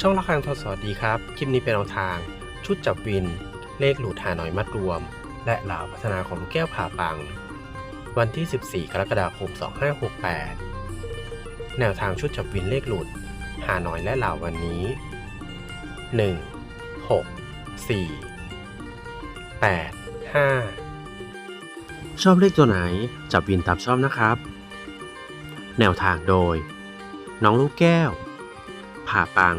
ช่องละครังทศสวัสดีครับ คลิปนี้เป็นแนวทาง ชุดจับวิน เลขหลุดหาหน่อยมัดรวม และเหล่าพัฒนาของลูกแก้วผ่าปัง วันที่ 14 กรกฎาคม 2568 แนวทางชุดจับวินเลขหลุด หาหน่อยและเหล่าวันนี้ 1 6 4 8 5ชอบเลขตัวไหน จับวินตามชอบนะครับ แนวทางโดย น้องลูกแก้ว ผ่าปัง